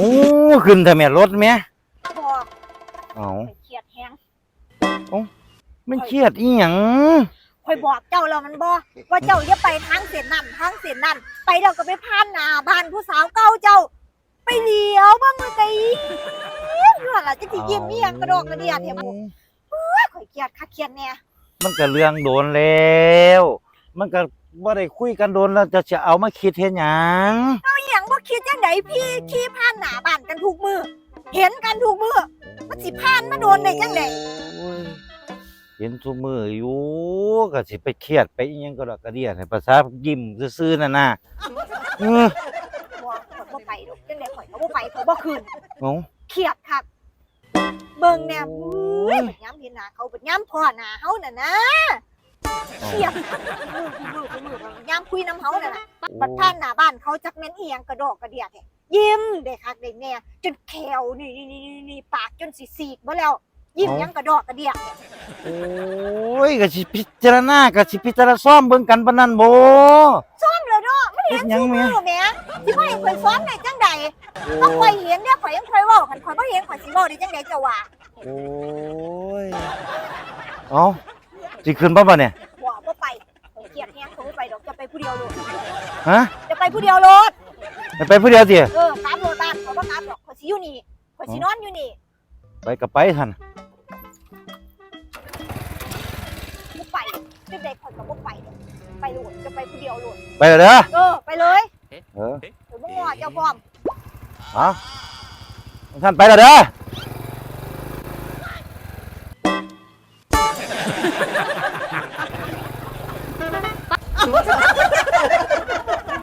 โอ้ขึ้นแต่แม่รถแม่บอกเอาข่อยเครียดแฮงมันเครียดอีหยังข่อยบอกเจ้าแล้วมันบอกว่าเจ้าอย่าไปทางเส้นนั่นทางเส้นนั่นไปเดี๋ยวก็ไปผ่านหน้าบ้านผู้สาวเก่าเจ้า ไปเลี้ยวบ้างเลยไกเพื่อนล่ะจะสิยิ้มอีหยังกระดอกกระเดียดเห็นบ่ข่อยเครียดคักเครียดแน่มันก็เรื่องโดนแล้ว มันก็บ่ได้คุยกันโดนแล้วจะจะเอามาคิดเฮ็ดหยังเอาอหย่าง บ่คิดจังไดพี่ขี่ผ่านหน้าบ้านกันทุกมือเห็นกันทุกมือมันสิผ่านมาโดนได้จังไดโอ้ยเห็นทุกมืออยู่ก็สิไปเครียดไปอีหยังก็ดอกกระเดียดให้ภาษายิ้มซื่อๆนั่นน่ะเออบ่ข่อยบ่ไปดอกจังไดข่อยก็บ่ไปข่อยบ่คืนเอาเครียดครับเบิ่งแน่โอ้เฮ้ยยบัดย้ำเห็นหน้าเขาบัดย้ำพ่อหน้าเฮาน่ะนะเครียด คุยน้ำเฮาน่ะนะบัดผ่านหน้าบ้านเขาจักแม่นอีหยังกระดอกกระเดียดแท้ยิ้มได้คักได้แน่จนแขวนี่นี่นี่นี่ปากจนสิสีกบ่แล้ว ยิ้มหยังกระดอกกระเดียดโอ้ยก็สิพิจารณาก็สิพิจารณาซ่อมเบิ่งกันปานนั้นบ่ซ้อมเลยเนาะมันเห็นเฮ็ดหยังซุแม่มือแหม่สิบ่ให้ข่อยซ้อมได้จังใดโอ้ถ้าข่อยยเห็นเนี่ยข่อยยังข่อยเว้าคันข่อยบ่เห็นข่อยสิเว้าได้จังใดเจ้าว่าโอ้ยเอาสิขึ้นบ่บ่เนี่ย ผู้เดียวโลดฮะจะไปผู้เดียวโลดจะไปผู้เดียวติเออตามโลดบ้านข่อยบ่ตามดอกข่อยสิอยู่นี่ข่อยสินอนอยู่นี่ไปก็ไปหั่นบ่ไปจังใดข่อยก็บ่ไปดอกไปโลดจะไปผู้เดียวโลดไปเด้อเออไปเลยเออข่อยบ่ง้อเจ้าพร้อมเอาท่านไปแล้วเด้อ 我 操